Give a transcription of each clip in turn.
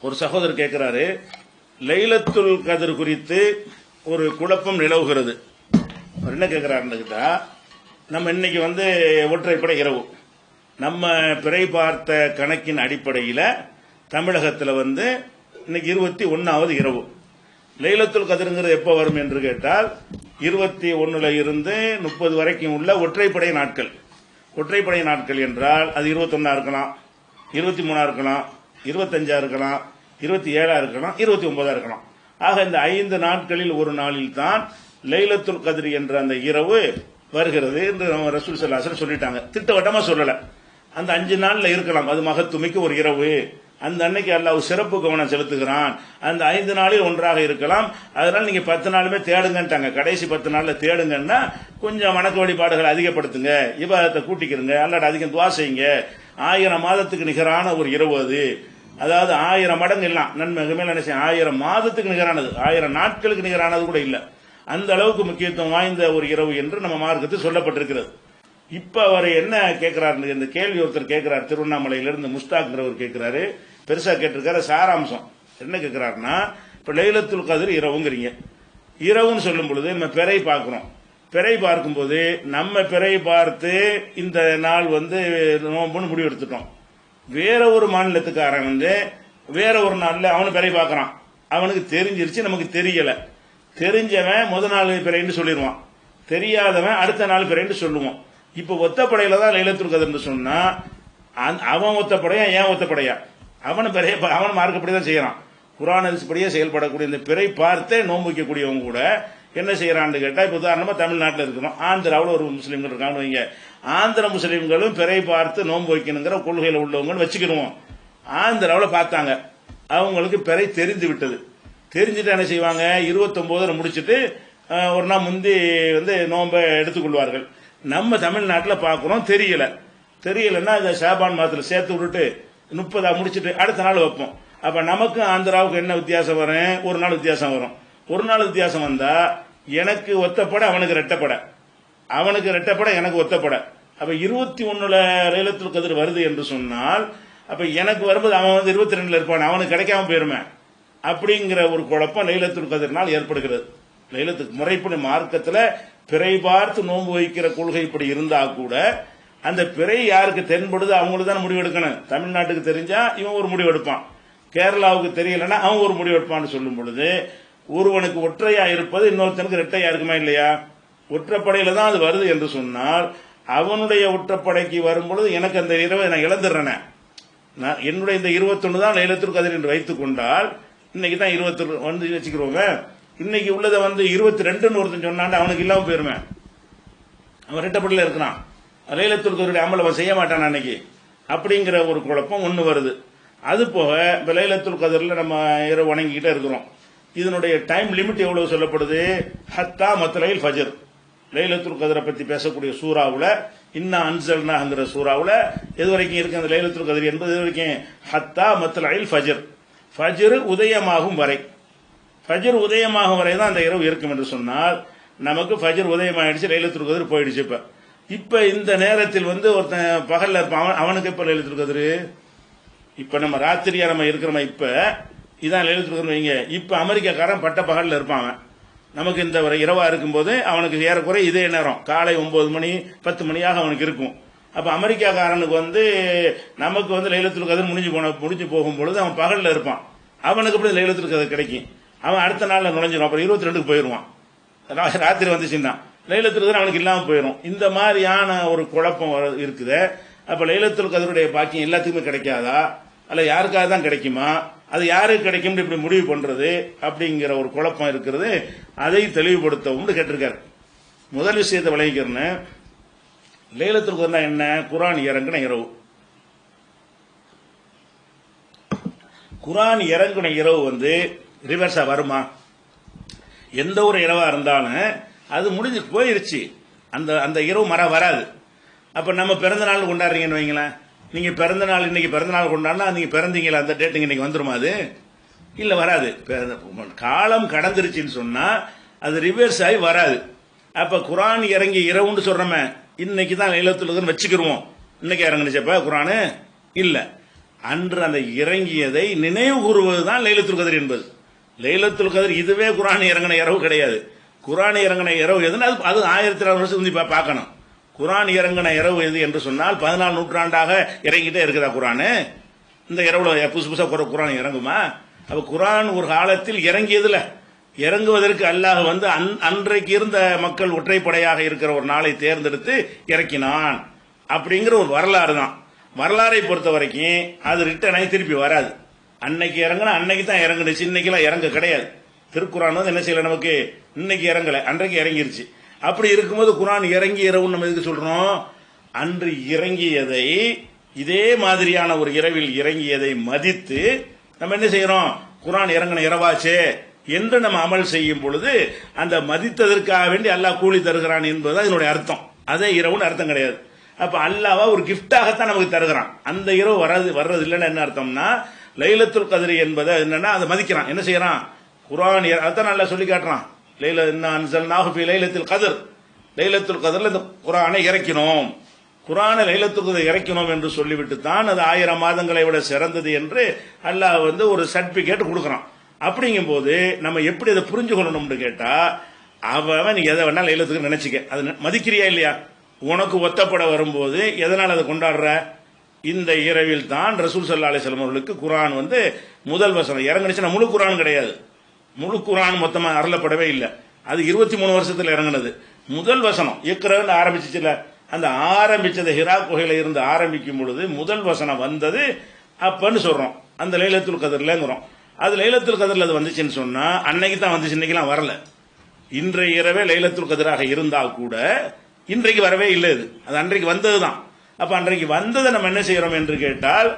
ஒரு சகோதரர் கேட்கிறாரு லைலத்துல் கதிர் குறித்து ஒரு குழப்பம் நிலவுகிறது. அவர் என்ன கேட்கிறாருன்னு கேட்டா நம்ம இன்னைக்கு வந்து ஒற்றைப்படை இரவு. நம்ம பிறை பார்த்த கணக்கின் அடிப்படையில் தமிழகத்தில் வந்து இன்னைக்கு இருபத்தி ஒன்றாவது இரவு. லைலத்துல் கதிருங்கிறது எப்போ வரும் என்று கேட்டால் இருபத்தி ஒன்றில் இருந்து முப்பது வரைக்கும் உள்ள ஒற்றைப்படை நாட்கள். ஒற்றைப்படை நாட்கள் என்றால் அது இருபத்தொன்னா இருக்கலாம் இருபத்தி மூணா இருக்கலாம் இருபத்தஞ்சா இருக்கலாம் இருபத்தி ஏழா இருக்கலாம் இருபத்தி ஒன்பதா இருக்கலாம் ஆக இந்த ஐந்து நாட்களில் ஒரு நாளில் தான் லைலத்துல் கதிரி என்ற அந்த இரவு வருகிறது என்று நம்ம ரசூல் சல்லாசன் சொல்லிட்டாங்க. திட்டவட்டமா சொல்லல. அந்த அஞ்சு நாள்ல இருக்கலாம். அது மகத்துமிக்கு ஒரு இரவு. அந்த அன்னைக்கு அல்லாஹ் சிறப்பு கவனம் செலுத்துகிறான். அந்த ஐந்து நாளில் ஒன்றாக இருக்கலாம். அதனால நீங்க பத்து நாளுமே தேடுங்கன்ட்டாங்க. கடைசி பத்து நாள்ல தேடுங்கன்னா கொஞ்சம் வணக்க வழிபாடுகளை அதிகப்படுத்துங்க. இபாதத்தை கூட்டிக்கிறங்க அல்லாட அதிகம் துவா செய்யுங்க. ஆயிரம் மாதத்துக்கு நிகரான ஒரு இரவு அது. அதாவது ஆயிரம் மடங்கு எல்லாம் நன்மை மேல நினைச்ச ஆயிரம் மாதத்துக்கு நிகரானது. ஆயிரம் நாட்களுக்கு நிகரானது கூட இல்லை. அந்த அளவுக்கு முக்கியத்துவம் வாய்ந்த ஒரு இரவு என்று நம்ம மார்க்கத்தில் சொல்லப்பட்டிருக்கிறது. இப்ப அவர் என்ன கேட்கிறாரு இந்த கேள்வி ஒருத்தர் கேட்கிறார் திருவண்ணாமலையிலிருந்து முஸ்தாக்ங்கிறவர் கேட்கிறாரு பெருசா கேட்டிருக்காரு. சாராம்சம். என்ன கேட்கிறாருன்னா இப்ப லைலத்துல் கதிர் இரவுங்கிறீங்க. இரவுன்னு சொல்லும் பொழுது நம்ம பிறை பார்க்கிறோம். பிறை பார்க்கும்போது நம்ம பிறை பார்த்து இந்த நாள் வந்து நோம்புன்னு முடிவெடுத்துட்டோம். வேற ஒரு மாநிலத்துக்காரன் வந்து வேற ஒரு நாளில் அவனு பிறை பார்க்கறான். அவனுக்கு தெரிஞ்சிருச்சு நமக்கு தெரியல. தெரிஞ்சவன் முத நாள் பிறைன்னு சொல்லிடுவான். தெரியாதவன் அடுத்த நாள் பிறைன்னு சொல்லுவான். இப்போ ஒத்தப்படையில தான் லைலத்துல் கதர்னு சொன்னா அவன் ஒத்தப்படையா ஏன் ஒத்தப்படையா? அவன் பிறைய அவன் மார்க்கப்படி தான் செய்யறான். குரான் படியே செயல்படக்கூடிய இந்த பிறை பார்த்தே நோன்பு வைக்கக்கூடியவங்க கூட என்ன செய்யறான்னு கேட்டா இப்ப உதாரணமா தமிழ்நாட்டில் இருக்கிறோம் ஆந்திராவில் ஒரு முஸ்லீம்கள் இருக்கான்னு வைங்க. ஆந்திர முஸ்லீம்களும் பிறை பார்த்து நோன்பு வைக்கணுங்கிற கொள்கையில உள்ளவங்கன்னு வச்சுக்கிடுவோம். ஆந்திராவில் பார்த்தாங்க. அவங்களுக்கு பிறை தெரிந்து விட்டது. தெரிஞ்சுட்டு என்ன செய்வாங்க? இருபத்தொன்பதுல முடிச்சுட்டு ஒரு நாள் முந்தி வந்து நோன்பை எடுத்துக்கொள்வார்கள். நம்ம தமிழ்நாட்டில் பார்க்குறோம் தெரியல. தெரியலன்னா இந்த ஷாபான் மாதத்தில் சேர்த்து விட்டுட்டு முப்பதாக முடிச்சிட்டு அடுத்த நாள் வைப்போம். அப்போ நமக்கும் ஆந்திராவுக்கு என்ன வித்தியாசம் வரும்? ஒரு நாள் வித்தியாசம் வரும். ஒரு நாள் வித்தியாசம் வந்தா எனக்கு ஒத்தப்பட அவனுக்கு ரெட்டப்பட. அவனுக்கு ரெட்டப்பட எனக்கு ஒத்தப்பட. அப்ப இருபத்தி ஒண்ணுல லைலத்துல் கதிர் வருது என்று சொன்னால் அப்ப எனக்கு வரும்போது அவன் வந்து இருபத்தி ரெண்டுல இருப்பான் அவனுக்கு கிடைக்காம போயிருமே. அப்படிங்கிற ஒரு குழப்பம் லைலத்துல் கதிர்னால் ஏற்படுகிறது. லைலத்துக்கு முறைப்படி மார்க்கத்தில் பிறை பார்த்து நோன்பு வைக்கிற கொள்கை இப்படி இருந்தா கூட அந்த பிறை யாருக்கு தென்படுது அவங்களுக்கு தான் முடிவு எடுக்கணும். தமிழ்நாட்டுக்கு தெரிஞ்சா இவன் ஒரு முடிவு எடுப்பான். கேரளாவுக்கு தெரியலன்னா அவன் ஒரு முடிவு எடுப்பான்னு சொல்லும் பொழுது ஒருவனுக்கு ஒற்றையா இருப்பது இன்னொருத்தனுக்கு இரட்டையா இருக்குமா இல்லையா? ஒற்றப்படையில தான் அது வருது என்று சொன்னால் அவனுடைய ஒற்றப்படைக்கு வரும் பொழுது எனக்கு அந்த இரவை நான் இழந்துடுறேனே. நான் என்னுடைய இந்த இருபத்தொன்னு தான் லைலத்திற்கு கதிர் என்று வைத்துக் கொண்டால் இன்னைக்கு தான் இருபத்தி வந்து வச்சுக்கிறோங்க இன்னைக்கு உள்ளதை வந்து இருபத்தி ரெண்டுன்னு ஒருத்தன் சொன்னாண்டு அவனுக்கு இல்லாம போயிருமே. அவன் ரெட்டப்படியில் இருக்கிறான். லைலத்துல் கதிருடைய அமல் அவன் செய்ய மாட்டான் அன்னைக்கு. அப்படிங்கிற ஒரு குழப்பம் ஒன்று வருது. அது போக இப்போ லைலத்துல் கதிரில் நம்ம இரவு வணங்கிக்கிட்டே இருக்கிறோம். இதனுடைய டைம் லிமிட் எவ்வளவு சொல்லப்படுது? ஹத்தா மத்தலையில் ஃபஜர். லைலத்துல் கதிரை பத்தி பேசக்கூடிய சூறாவுல இன்னா அன்சல்னாங்கிற சூறாவுல எது வரைக்கும் இருக்கு அந்த லைலத்துல் கதிர் என்பது எது வரைக்கும்? ஹத்தா மத்தலையில் ஃபஜர். ஃபஜர் உதயமாகும் வரை. ஃபஜர் உதயமாகும் வரை தான் அந்த இரவு இருக்கும் என்று சொன்னால் நமக்கு ஃபஜர் உதயமாயிடுச்சு லைலத்துல் கதிர் போயிடுச்சு இப்ப. இப்ப இந்த நேரத்தில் வந்து ஒருத்தன் பகல்ல இருப்பான். அவன் அவனுக்கு இப்போ லைலத்துல் கதிர்? இப்ப நம்ம ராத்திரியா நம்ம இருக்கிறோம் இப்ப? இதான் லைலத்துல் வைங்க இப்போ அமெரிக்காக்காரன் பட்ட பகலில் இருப்பான். நமக்கு இந்த ஒரு இரவாக இருக்கும்போது அவனுக்கு ஏறக்குறை இதே நேரம். காலை ஒம்பது மணி பத்து மணியாக அவனுக்கு இருக்கும். அப்போ அமெரிக்காக்காரனுக்கு வந்து நமக்கு வந்து லைலத்துல் கதிர் முடிஞ்சு போன முடிஞ்சு போகும் பொழுது அவன் பகலில் இருப்பான். அவனுக்கு எப்படி லைலத்துல் கதிர் கிடைக்கும்? அவன் அடுத்த நாளில் நுழைஞ்சிடும் அப்புறம் இருபத்தி ரெண்டுக்கு போயிடுவான் ரா- ராத்திரி வந்துச்சுன்னா. லைலத்துல் கதிர் அவனுக்கு இல்லாமல் போயிடும் இந்த மாதிரியான ஒரு குழப்பம் இருக்குது. அப்போ லைலத்துல் கதிருடைய பாக்கியம் எல்லாத்துக்குமே கிடைக்காதா? அல்ல யாருக்காக தான் கிடைக்குமா? அது யாருக்கு கிடைக்கும்? இப்படி முடிவு பண்றது அப்படிங்கிற ஒரு குழப்பம் இருக்கிறது. அதை தெளிவுபடுத்தவும் கேட்டிருக்காரு. முதல் விஷயத்தை விளங்கிக்கிறேன்னு லைலத்துல் கதிர்னா என்ன? குரான் இறங்கின இரவு. குரான் இறங்கின இரவு வந்து ரிவர்ஸா வருமா? எந்த ஒரு இரவா இருந்தாலும் அது முடிஞ்சு போயிருச்சு. அந்த அந்த இரவு மரம் வராது. அப்ப நம்ம பிறந்த நாள் கொண்டாடுறீங்கன்னு வைங்களேன். நீங்க பிறந்த நாள் இன்னைக்கு பிறந்த நாள் கொண்டாடினா நீங்க பிறந்தீங்களா அந்த டேட்டுங்க இன்னைக்கு வந்துருமா அது? இல்ல வராது. காலம் கடந்துருச்சுன்னு சொன்னா அது ரிவர்ஸ் ஆகி வராது. அப்ப குரான் இறங்கி இரவுன்னு சொல்கிறோமே இன்னைக்கு தான் லைலத்துல் வச்சுக்கிருவோம். இன்னைக்கு இறங்குனுச்சப்ப குரானு? இல்ல. அன்று அந்த இறங்கியதை நினைவு கூறுவது தான் லைலத்துல் கதிர் என்பது. லைலத்துல் கதிர் இதுவே குரான் இறங்கின இரவு கிடையாது. குரான் இறங்கின இரவு எதுன்னு அது அது ஆயிரத்தி நாலு வருஷம் முந்தி பார்க்கணும். குரான் இறங்கின இரவு எது என்று சொன்னால் பதினாலு நூற்றாண்டாக இறங்கிட்டே இருக்குதா குரானு? இந்த இரவுல புதுசு புதுசாக குர- குரான் இறங்குமா? அப்ப குரான் ஒரு காலத்தில் இறங்கியதுல. இறங்குவதற்கு அல்லாஹ் வந்து அன்- அன்றைக்கு இருந்த மக்கள் ஒற்றைப்படையாக இருக்கிற ஒரு நாளை தேர்ந்தெடுத்து இறக்கினான். அப்படிங்கிற ஒரு வரலாறு தான். வரலாறை பொறுத்த வரைக்கும் அது ரிட்டர்ன் ஆகி திருப்பி வராது. அன்னைக்கு இறங்கினா அன்னைக்கு தான் இறங்குனுச்சு. இன்னைக்கெல்லாம் இறங்க கிடையாது. திருக்குறான் வந்து என்ன செய்யல நமக்கு? இன்னைக்கு இறங்கலை. அன்றைக்கு இறங்கிருச்சு. அப்படி இருக்கும்போது குரான் இறங்கி இரவு நம்ம எதுக்கு சொல்றோம்? அன்று இறங்கியதை இதே மாதிரியான ஒரு இரவில் இறங்கியதை மதித்து நம்ம என்ன செய்யறோம்? குரான் இறங்கின இரவாச்சே என்று நம்ம அமல் செய்யும் பொழுது அந்த மதித்ததற்காக வேண்டி அல்லாஹ் கூலி தருகிறான் என்பது இதனுடைய அர்த்தம். அதே இரவுன்னு அர்த்தம் கிடையாது. அப்ப அல்லாவா ஒரு கிஃப்டாகத்தான் நமக்கு தருகிறான். அந்த இரவு வர்றது வர்றது இல்லைன்னு என்ன அர்த்தம்னா லைலத்துல் கதிரி என்பதை என்னன்னா அதை மதிக்கிறான். என்ன செய்யறான்? குரான் அதான் நல்லா சொல்லி காட்டுறான். லைல அன்சல் நாகுபி லைலத்தில் கதிர். லைலத்துல் கதிரில் இந்த குரானை இறக்கினோம். குரானை லைலத்துல் கதிர் இறக்கினோம் என்று சொல்லிவிட்டு தான் அது ஆயிரம் மாதங்களை விட சிறந்தது என்று அல்லாஹ் வந்து ஒரு சர்டிபிகேட் கொடுக்குறான். அப்படிங்கும்போது நம்ம எப்படி அதை புரிஞ்சு கொள்ளணும்னு கேட்டா அவன் நீ எதை வேணா லைலத்துக்கு நினைச்சுக்க. அது மதிக்கிறியா இல்லையா? உனக்கு ஒத்தப்பட வரும்போது எதனால் அதை கொண்டாடுற? இந்த இரவில் தான் ரசூல் சல்லா அலிஸ்லாம் அவர்களுக்கு குரான் வந்து முதல் வசனம். இறங்குனுச்சுன்னா முழு குரான் கிடையாது. முழு குரான் மொத்தமாக அருளப்படவே இல்லை. அது இருபத்தி மூணு வருஷத்தில் இறங்குனது. முதல் வசனம் இக்ரன்னு ஆரம்பிச்சுச்சுல. அந்த ஆரம்பித்தது ஹிரா குகையில் இருந்து ஆரம்பிக்கும் பொழுது முதல் வசனம் வந்தது. அப்பன்னு சொல்கிறோம் அந்த லைலத்துல் கதிரில்ங்கிறோம். அது லைலத்துல் கதிரில் அது வந்துச்சுன்னு சொன்னால் அன்னைக்கு தான் வந்துச்சு. இன்னைக்கெல்லாம் வரல. இன்றைய இரவே லைலத்துல் கதிராக இருந்தால் கூட இன்றைக்கு வரவே இல்லை இது அது அன்றைக்கு வந்தது தான் அப்போ அன்றைக்கு வந்ததை நம்ம என்ன செய்கிறோம் என்று கேட்டால்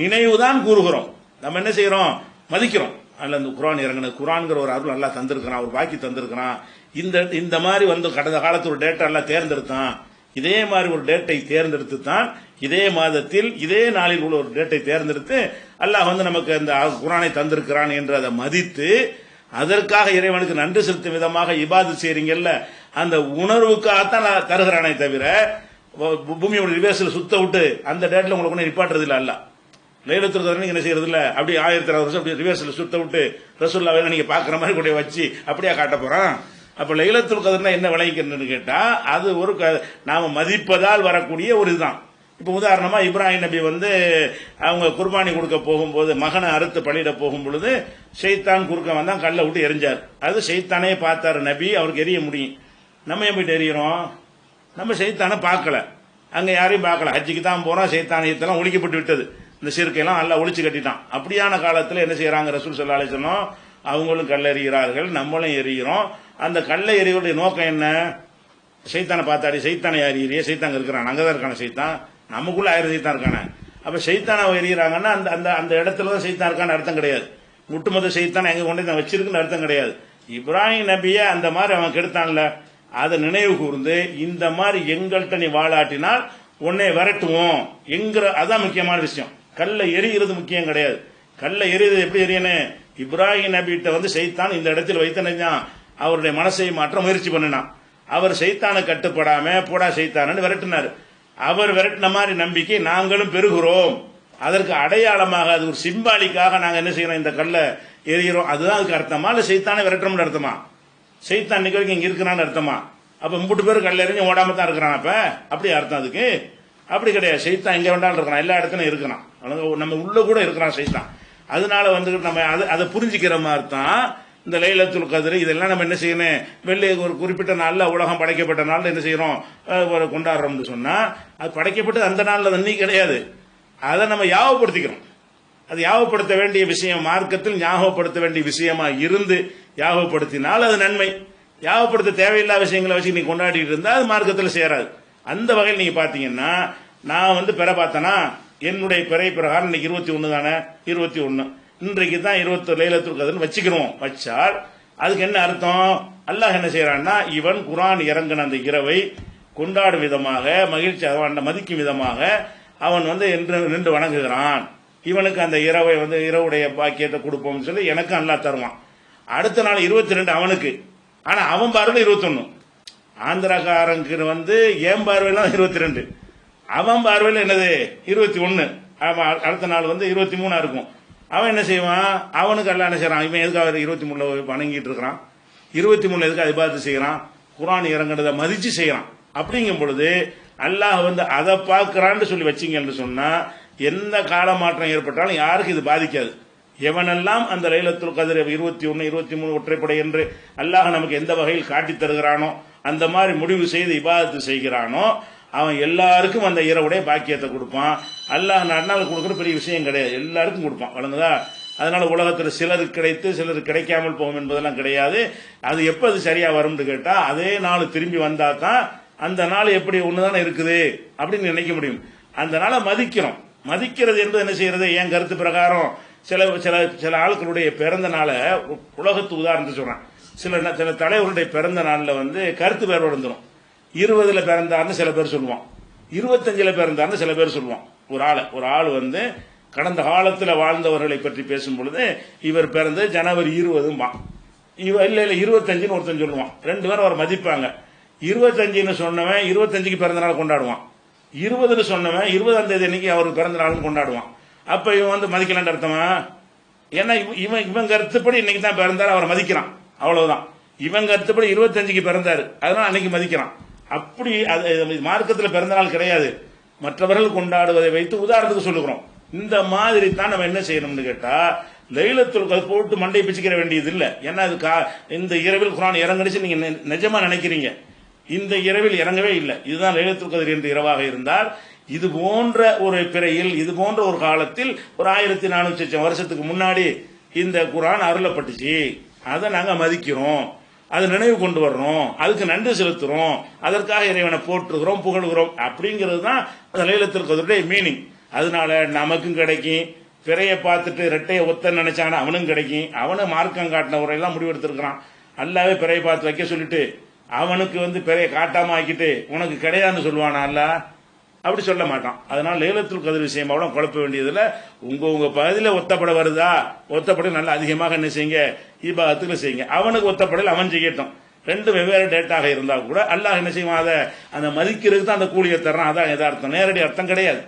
நினைவு தான் கூறுகிறோம். நம்ம என்ன செய்கிறோம் மதிக்கிறோம். அல்ல இந்த குரான் இறங்கின குரான்ங்கிற ஒரு அருள் நல்லா தந்திருக்கிறான் ஒரு பாக்கி தந்திருக்கிறான். இந்த இந்த மாதிரி வந்து கடந்த காலத்து ஒரு டேட்டா எல்லாம் தேர்ந்தெடுத்தான். இதே மாதிரி ஒரு டேட்டை தேர்ந்தெடுத்து தான் இதே மாதத்தில் இதே நாளில் உள்ள ஒரு டேட்டை தேர்ந்தெடுத்து அல்லாஹ் வந்து நமக்கு அந்த குரானை தந்திருக்கிறான் என்று அதை மதித்து அதற்காக இறைவனுக்கு நன்றி செலுத்தும் விதமாக இபாது செய்றீங்கல்ல அந்த உணர்வுக்காகத்தான் நான் தருகிறானே தவிர பூமியோட ரிவேர்ஸில் சுத்த விட்டு அந்த டேட்டில் உங்களுக்கு ஒன்றும் நிப்பாட்டுறது இல்லை அல்ல லைலத்துல் நீங்க என்ன செய்யறது இல்ல அப்படி ஆயிரத்தி அறுபது வருஷம் அப்படி ரிவர்ஸில் சுத்த விட்டு ரசூல்லாவை நீங்க பாக்குற மாதிரி கூட வச்சு அப்படியே காட்ட போறான்? அப்ப லைலத்துல் கதர்னா என்ன விளைவிக்கிறதுன்னு கேட்டா அது ஒரு க- நாம மதிப்பதால் வரக்கூடிய ஒரு இதுதான். இப்ப உதாரணமா இப்ராஹிம் நபி வந்து அவங்க குர்பானி கொடுக்க போகும்போது மகனை அறுத்து பலியிட போகும் பொழுது ஷைத்தான் குறுக்க வந்தான் கல்லை விட்டு எரிஞ்சார். அது ஷைத்தானே பார்த்தாரு நபி அவருக்கு எரிய முடியும். நம்ம ஏன் போயிட்டு நம்ம சைத்தானை பார்க்கல. அங்க யாரையும் பார்க்கல. ஹஜ்ஜிக்கு தான் போறோம் சைத்தானியத்தெல்லாம் ஒழிக்கப்பட்டு விட்டது. இந்த சிறுக்கையெல்லாம் நல்லா ஒழிச்சு கட்டிட்டான். அப்படியான காலத்தில் என்ன செய்யறாங்க? ரசூல் சல்லா அலிஸ்லாம் அவங்களும் கல்ல எறிகிறார்கள் நம்மளும் எறிகிறோம். அந்த கல்லை எறிவருடைய நோக்கம் என்ன? சைத்தானை பார்த்தாடி சைத்தானை யார் சைத்தாங்க இருக்கிறான் அங்கே தான் இருக்கான சைத்தான். நமக்குள்ள ஆயிரம் சைத்தான் இருக்கானே. அப்போ சைத்தானை எறிகிறாங்கன்னா அந்த அந்த அந்த இடத்துல தான் சைத்தான் இருக்கான்னு அர்த்தம் கிடையாது. முட்டுமொத்த சைத்தானை எங்கே கொண்டு போய் வச்சிருக்குன்னு அர்த்தம் கிடையாது. இப்ராஹிம் நபியை அந்த மாதிரி அவன் கெடுத்தான்ல. அதை நினைவு கூர்ந்து இந்த மாதிரி எங்கள்கிட்ட நீ வாழாட்டினால் உன்னை விரட்டுவோம் எங்கிற அதான் முக்கியமான விஷயம். கல்லை எரிகிறது முக்கியம் கிடையாது. கல்லை எரியுது எப்படி எரியணும் இப்ராஹிம் நபிகிட்ட வந்து சைத்தான் இந்த இடத்தில் வைத்தனைஞ்சான் அவருடைய மனசை மாற்ற முயற்சி பண்ணினான். அவர் சைத்தானை கட்டுப்படாம போடா சைத்தானன்னு விரட்டினார். அவர் விரட்டின மாதிரி நம்பிக்கை நாங்களும் பெறுகிறோம். அதற்கு அடையாளமாக அது ஒரு சிம்பாலிக்காக நாங்க என்ன செய்யறோம்? இந்த கல்லை எரிகிறோம் அதுதான் அதுக்கு அர்த்தமா? இல்ல சைத்தானை விரட்டணும்னு அர்த்தமா? சைத்தான் நிகழ்ச்சி இங்க இருக்கிறான்னு அர்த்தமா? அப்ப மூட்டு பேர் கல்ல எறிஞ்சு ஓடாம தான் இருக்கிறான் அப்ப? அப்படி அர்த்தம் அதுக்கு? அப்படி கிடையாது. சைத்தான் எங்க வேண்டாலும் இருக்கிறான் எல்லா இடத்துலயும் இருக்கிறான் நம்ம உள்ள கூட இருக்கிறான் சைத்தான். அதனால வந்துக்கிட்டு நம்ம அதை அதை புரிஞ்சுக்கிற மாதிரி தான் இந்த லைலத்துல் கதிர். இதெல்லாம் நம்ம என்ன செய்யணும்? வெள்ளை ஒரு குறிப்பிட்ட நாள்ல உலகம் படைக்கப்பட்ட நாளில் என்ன செய்யறோம்? கொண்டாடுறோம்னு சொன்னா அது படைக்கப்பட்டு அந்த நாள்ல தண்ணி கிடையாது. அதை நம்ம யாவப்படுத்திக்கிறோம். அது யாவப்படுத்த வேண்டிய விஷயம் மார்க்கத்தில் ஞாபகப்படுத்த வேண்டிய விஷயமா இருந்து யாகப்படுத்தினால் அது நன்மை. யாவப்படுத்த தேவையில்லாத விஷயங்களை வச்சு நீ கொண்டாடிட்டு இருந்தா அது மார்க்கத்தில் சேராது. அந்த வகையில் நீங்க பாத்தீங்கன்னா நான் வந்து பெற பார்த்தனா என்னுடைய பிறை பிரகாரம் இன்னைக்கு இருபத்தி ஒன்று தானே? இருபத்தி ஒன்று இன்றைக்கு தான் இருபத்தி லைலத்துல் கதிர்னு வச்சுக்கிறோம். வச்சால் அதுக்கு என்ன அர்த்தம்? அல்லாஹ் என்ன செய்யறான்னா இவன் குரான் இறங்கின அந்த இரவை கொண்டாடும் விதமாக மகிழ்ச்சி அவன் மதிக்கும் விதமாக அவன் வந்து என்று நின்று வணங்குகிறான். இவனுக்கு அந்த இரவை வந்து இரவுடைய பாக்கியத்தை கொடுப்போம்னு சொல்லி எனக்கு அல்லாஹ் தருவான். அடுத்த நாள் இருபத்தி ரெண்டு அவனுக்கு. ஆனா அவன் பாருங்க இருபத்தொன்னு ஆந்திராக்காரனுக்கு வந்து ஏன் பார்வையில இருபத்தி ரெண்டு அவன் பார்வையில் என்னது? இருபத்தி ஒன்று அவன் அடுத்த நாள் வந்து இருபத்தி மூணாக இருக்கும். அவன் என்ன செய்வான்? அவனுக்கு எல்லாம் என்ன இவன் எதுக்காக இருபத்தி மூணில் வணங்கிட்டு இருக்கிறான்? இருபத்தி மூணு எதுக்கு அதிபாத்து செய்கிறான்? குரான் இறங்குறத மதித்து செய்கிறான். அப்படிங்கும் பொழுது அல்லாஹ் வந்து அதை பார்க்குறான்னு சொல்லி வச்சிங்கன்னு சொன்னால் எந்த கால மாற்றம் ஏற்பட்டாலும் யாருக்கும் இது பாதிக்காது. எவனெல்லாம் அந்த லைலத்துல் கதிர் இருபத்தி ஒன்று இருபத்தி மூணு ஒற்றைப்படை என்று அல்லாஹ் நமக்கு எந்த வகையில் காட்டித் தருகிறானோ அந்த மாதிரி முடிவு செய்து இபாதத்து செய்கிறானோ அவன் எல்லாருக்கும் அந்த இரவுடைய பாக்கியத்தை கொடுப்பான். அல்லாஹ் நன்னால் கொடுக்குற பெரிய விஷயம் கிடையாது. எல்லாருக்கும் கொடுப்பான். வழங்குதா? அதனால உலகத்தில் சிலருக்கு கிடைத்து சிலருக்கு கிடைக்காமல் போகும் என்பதெல்லாம் கிடையாது. அது எப்போ அது சரியா வரும்னு கேட்டால் அதே நாள் திரும்பி வந்தா தான் அந்த நாள் எப்படி ஒண்ணுதானே இருக்குது அப்படின்னு நினைக்க முடியும். அந்த நாளை மதிக்கிறோம். மதிக்கிறது என்பது என்ன செய்யறது? என் கருத்து பிரகாரம். சில சில சில ஆட்களுடைய பிறந்த நாளை உலகத்து உதாரணத்தை சொல்றேன். சில சில தலைவர்களுடைய பிறந்த நாளில் வந்து கருத்து வேறுபாடு வந்துடும் இருபதுல பிறந்தார்னு சில பேர் சொல்லுவான். இருபத்தஞ்சுல பிறந்தார்னு சில பேர் சொல்லுவான். ஒரு ஆளை ஒரு ஆள் வந்து கடந்த காலத்தில் வாழ்ந்தவர்களை பற்றி பேசும் பொழுது இவர் பிறந்து ஜனவரி இருபதும்பான். இவ இல்லை இல்லை இருபத்தஞ்சுன்னு ஒருத்தன் சொல்லுவான். ரெண்டு பேரும் அவர் மதிப்பாங்க. இருபத்தஞ்சுன்னு சொன்னவன் இருபத்தஞ்சுக்கு பிறந்த நாள் கொண்டாடுவான். இருபதுன்னு சொன்னவன் இருபதாம் தேதி அன்னைக்கு அவர் பிறந்த நாள்னு கொண்டாடுவான். அப்போ இவன் வந்து மதிக்கலான்னு அர்த்தமா? ஏன்னா இவன் இவன் கருத்துப்படி இன்னைக்கு தான் பிறந்தார் அவரை மதிக்கிறான். அவ்வளவுதான். இவங்க அடுத்தபடி இருபத்தஞ்சுக்கு பிறந்தாரு. அதனால அன்னைக்கு மதிக்கிறான் அப்படி அது மார்க்கத்தில் பிறந்த நாள் கிடையாது. மற்றவர்கள் கொண்டாடுவதை வைத்து உதாரணத்துக்கு சொல்லுகிறோம். இந்த மாதிரி தான் நம்ம என்ன செய்யணும்னு கேட்டா லைலத்துல் போட்டு மண்டை பிச்சுக்கிற வேண்டியது இல்லை. ஏன்னா அது கா- இந்த இரவில் குரான் இறங்கடிச்சு நீங்க நிஜமா நினைக்கிறீங்க. இந்த இரவில் இறங்கவே இல்லை. இதுதான் லைலத்துல் கதிர் என்ற இரவாக இருந்தால் இது போன்ற ஒரு பிறையில் இது போன்ற ஒரு காலத்தில் ஒரு ஆயிரத்தி நானூற்றி வருஷத்துக்கு முன்னாடி இந்த குரான் அருளப்பட்டுச்சு. அதை நாங்கள் மதிக்கிறோம். அதை நினைவு கொண்டு வர்றோம். அதுக்கு நன்றி செலுத்துறோம். அதற்காக இறைவனை போற்றுகிறோம் புகழுகிறோம் அப்படிங்கிறது தான் அந்த லைலத்துல் மீனிங் அதனால நமக்கும் கிடைக்கும். பிறையை பார்த்துட்டு ரெட்டையை ஒத்த நினைச்சான அவனும் கிடைக்கும். அவனும் மார்க்கம் காட்டின உரையெல்லாம் முடிவெடுத்திருக்கிறான். அல்லாவே பிறையை பார்த்து வைக்க சொல்லிட்டு அவனுக்கு வந்து பிறையை காட்டாம ஆக்கிட்டு உனக்கு கிடையாதுன்னு சொல்லுவானா அல்ல? அப்படி சொல்ல மாட்டான். அதனால லேலத்துல் கதிர் விஷயமாவும் குழப்ப வேண்டியதில் உங்க உங்க பகுதியில் ஒத்தப்பட வருதா? ஒத்தப்படை நல்லா அதிகமாக என்ன செய்யுங்க? ஈபாகத்துல செய்யுங்க. அவனுக்கு ஒத்தப்படையில் அவன் செய்யட்டும் ரெண்டு வெவ்வேறு டேட்டாக இருந்தால் கூட அல்லாஹ் என்ன செய்வான்? அதை அந்த மதிக்கிறதுக்கு தான் அந்த கூலியை தர்றான். அதான் எதார்த்தம் நேரடி அர்த்தம் கிடையாது.